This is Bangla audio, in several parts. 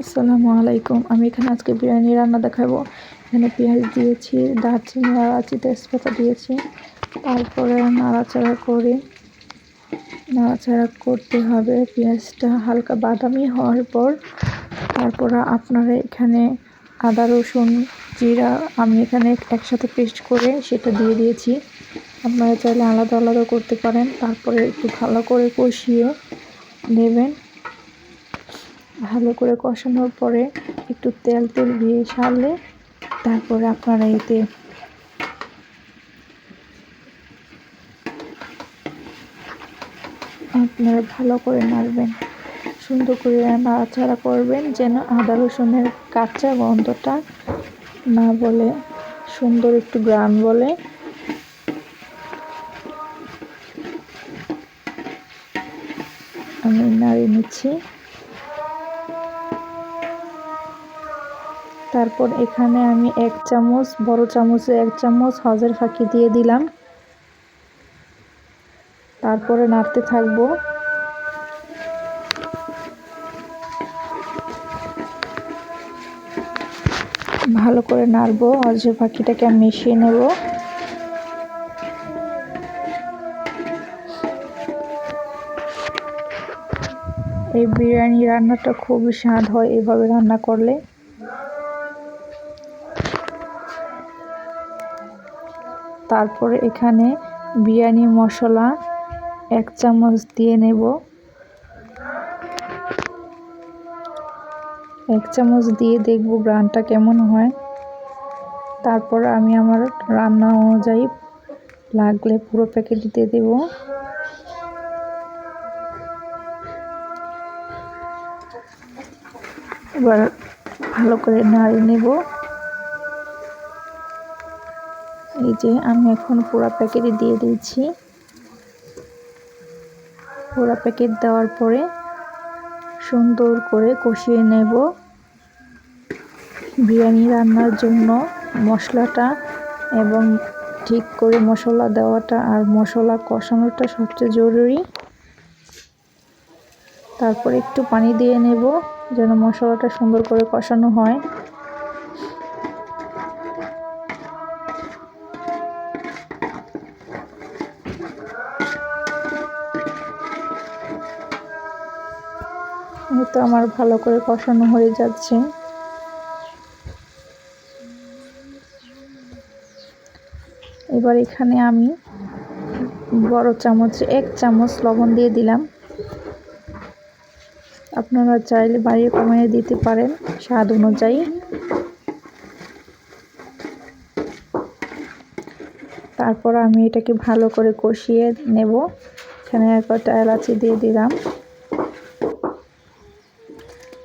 আসসালামু আলাইকুম। আমি এখানে আজকে বিরিয়ানি রান্না দেখাবো। এখানে পেঁয়াজ দিয়েছি, দারচিনি এলাচি তেজপাতা দিয়েছি। তারপরে নাড়াচাড়া করে, নাড়াচাড়া করতে হবে। পেঁয়াজটা হালকা বাদামি হওয়ার পর তারপরে আপনারা এখানে আদা, রসুন, জিরা, আমি এখানে একসাথে পেস্ট করে সেটা দিয়ে দিয়েছি। আপনারা চাইলে আলাদা আলাদা করতে পারেন। তারপরে একটু ভালো করে কষিয়ে নেবেন। ভালো করে কষানোর পরে একটু তেল তেল দিয়ে সারলে তারপরে আপনারা এতে আপনারা ভালো করে নাড়বেন। সুন্দর করে নাড়াচাড়া করবেন যেন আদা রসুনের কাঁচা গন্ধটা না বলে সুন্দর একটু গ্রান বলে। আমি নাড়িয়ে নিচ্ছি। তারপর এখানে আমি এক চামচ, বড় চামচে এক চামচ হজের ফাঁকি দিয়ে দিলাম। তারপরে নাড়তে থাকব। ভালো করে নাড়বো, হজের আমি মিশিয়ে নেব। এই বিরিয়ানি রান্নাটা খুবই স্বাদ হয় এভাবে রান্না করলে। তারপরে এখানে বিরিয়ানি, মশলা এক চামচ দিয়ে নেব। এক চামচ দিয়ে দেখব গ্রানটা কেমন হয়। তারপর আমি আমার রান্না অনুযায়ী লাগলে পুরো প্যাকেট দিয়ে দেব। এবার ভালো করে নাড়িয়ে নেব। এই যে আমি এখন পোড়া প্যাকেটে দিয়ে দিয়েছি। পোড়া প্যাকেট দেওয়ার পরে সুন্দর করে কষিয়ে নেব। বিরিয়ানি রান্নার জন্য মশলাটা এবং ঠিক করে মশলা দেওয়াটা আর মশলা কষানোটা সবচেয়ে জরুরি। তারপর একটু পানি দিয়ে নেব যেন মশলাটা সুন্দর করে কষানো হয়। তো আমার ভালো করে কষানো হয়ে যাচ্ছে। এবার এখানে আমি বড় চামচ, এক চামচ লবণ দিয়ে দিলাম। আপনারা চাইলে বাড়িয়ে কমিয়ে দিতে পারেন স্বাদ অনুযায়ী। তারপর আমি এটাকে ভালো করে কষিয়ে নেব। এখানে একটা এলাচি দিয়ে দিলাম।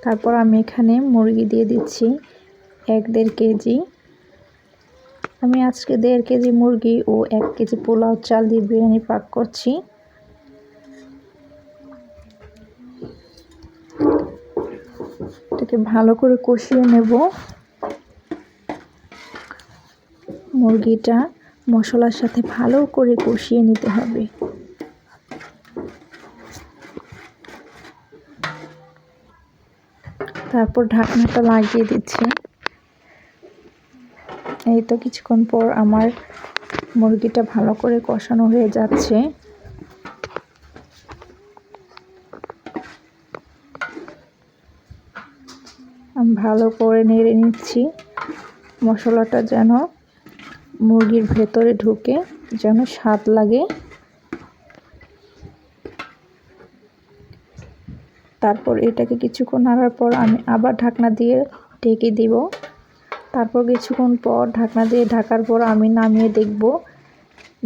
তারপর আমি এখানে মুরগি দিয়ে দিচ্ছি এক দেড় কেজি। আমি আজকে দেড় কেজি মুরগি ও এক কেজি পোলাও চাল দিয়ে বিরিয়ানি পাক করছি। এটাকে ভালো করে কষিয়ে নেব। মুরগিটা মশলার সাথে ভালো করে কষিয়ে নিতে হবে। তারপর ঢাকনাটা লাগিয়ে দিচ্ছি। এই তো কিছুক্ষণ পর আমার মুরগিটা ভালো করে কষানো হয়ে যাচ্ছে। আমি ভালো করে নেড়ে নিচ্ছি। মশলাটা যেন মুরগির ভেতরে ঢুকে যেন স্বাদ লাগে। তারপর এটাকে কিছুক্ষণ নাড়ার পর আমি আবার ঢাকনা দিয়ে ঢেকে দিব। তারপর কিছুক্ষণ পর ঢাকনা দিয়ে ঢাকার পর আমি নামিয়ে দেখব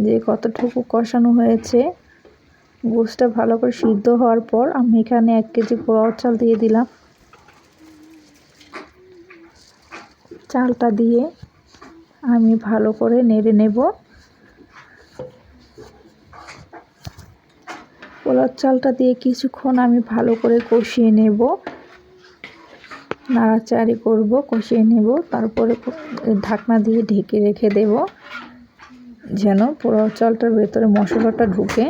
যে কতটুকু কষানো হয়েছে। গোসটা ভালো করে সিদ্ধ হওয়ার পর আমি এখানে এক কেজি পোলাও চাল দিয়ে দিলাম। চালটা দিয়ে আমি ভালো করে নেড়ে নেব। পোলার চালটা দিয়ে কিছুক্ষণ আমি ভালো করে কষিয়ে নেব। নাড়াচাড়ি করব, কষিয়ে নেব, তারপরে ঢাকনা দিয়ে ঢেকে রেখে দেব, যেন পোলাও চালটার ভেতরে মশলাটা ঢুকে।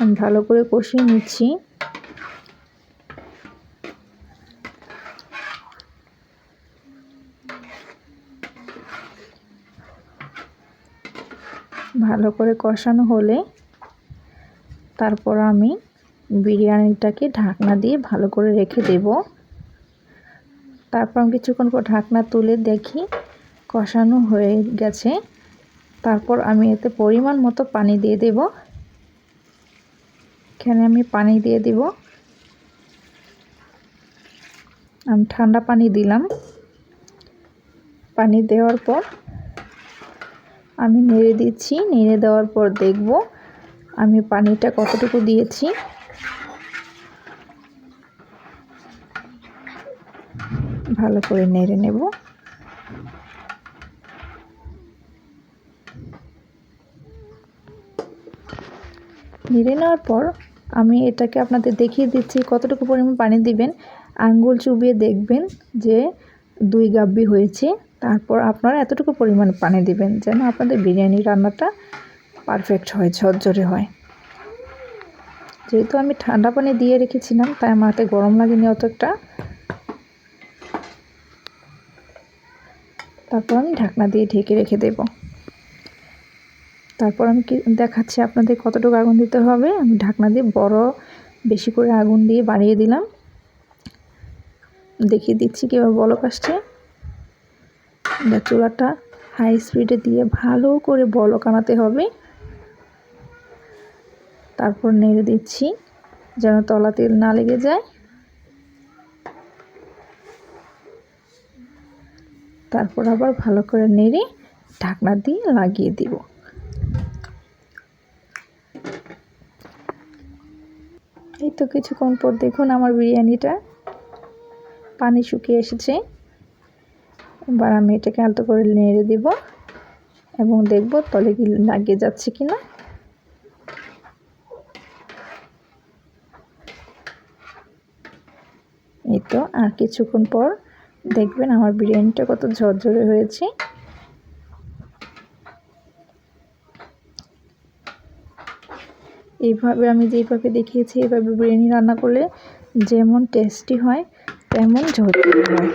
আমি ভালো করে কষিয়ে নিচ্ছি। ভালো করে কষানো হলে তারপর আমি বিরিয়ানিটাকে ঢাকনা দিয়ে ভালো করে রেখে দেব। তারপর আমি কিছুক্ষণ পর ঢাকনা তুলে দেখি কষানো হয়ে গেছে। তারপর আমি এতে পরিমাণ মতো পানি দিয়ে দেব। এখানে আমি পানি দিয়ে দিব। আমি ঠান্ডা পানি দিলাম। পানি দেওয়ার পর আমি নেড়ে দিচ্ছি। নেড়ে দেওয়ার পর দেখব আমি পানিটা কতটুকু দিয়েছি? ভালো করে নেড়ে নেব। নেড়ে নেওয়ার পর আমি এটাকে আপনাদের দেখিয়ে দিচ্ছি কতটুকু পরিমাণ পানি দিবেন। আঙ্গুল চুবিয়ে দেখবেন যে দুই গাব্বি হয়েছে। তারপর আপনারা এতটুকু পরিমাণ পানি দিবেন যেন আপনাদের বিরিয়ানি রান্নাটা পারফেক্ট হয়, ঝরঝরে হয়। যেহেতু আমি ঠান্ডা পানি দিয়ে রেখেছিলাম, তাই আমার হাতে গরম লাগেনি অতটা তারপর আমি ঢাকনা দিয়ে ঢেকে রেখে দেব। তারপর আমি কি দেখাচ্ছি আপনাদের কতটুকু আগুন দিতে হবে। আমি ঢাকনা দিয়ে বড় বেশি করে আগুন দিয়ে বাড়িয়ে দিলাম। দেখিয়ে দিচ্ছি কীভাবে বলক আসছে। চুলাটা হাই স্পিডে দিয়ে ভালো করে বলক আনাতে হবে। তারপর নেড়ে দিচ্ছি, যেন তলা তেল না লেগে যায়। তারপর আবার ভালো করে নেড়ে ঢাকনা দিয়ে লাগিয়ে দিব। এই তো কিছুক্ষণ পর দেখুন আমার বিরিয়ানিটা পানি শুকিয়ে এসেছে। এবার আমি এটাকে আলতো করে নেড়ে দিব এবং দেখব তলে কি লাগিয়ে যাচ্ছে কি না এই তো আর কিছুক্ষণ পর দেখবেন আমার বিরিয়ানিটা কত ঝরঝরে হয়েছে। এইভাবে আমি যেইভাবে দেখিয়েছি এইভাবে বিরিয়ানি রান্না করলে যেমন টেস্টি হয়, তেমন ঝরঝরে হয়।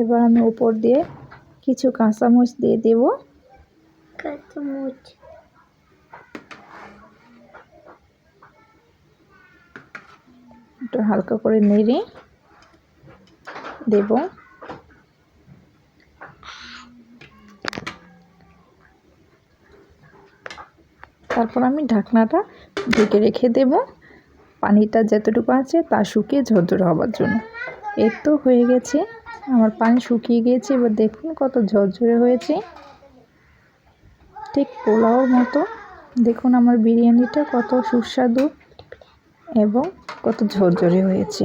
এবার আমি উপর দিয়ে কিছু কাঁচামরিচ দিয়ে দেবো। কাঁচামরিচ। একটু হালকা করে নেড়ে দেব। তারপর আমি ঢাকনাটা ঢেকে রেখে দেব। পানিটা যতটুকু আছে তা শুকিয়ে ঝরঝরে হবার জন্য। এই তো হয়ে গেছে। আমার পানি শুকিয়ে গিয়েছে এবার দেখুন কত ঝরঝরে হয়েছে। ঠিক পোলাওর মতো। দেখুন আমার বিরিয়ানিটা কত সুস্বাদু। এবং কত ঝরঝরে হয়েছে।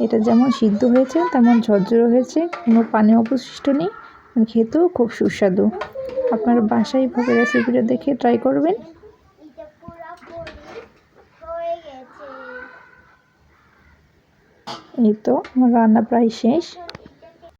এটা যেমন সিদ্ধ হয়েছে, তেমন ঝরঝরে হয়েছে। কোনো পানি অবশিষ্ট নেই খেতেও খুব সুস্বাদু। আপনারা বাসায় এইভাবে রেসিপিটা দেখে ট্রাই করবেন। এই তো, আমার রান্না প্রায় শেষ।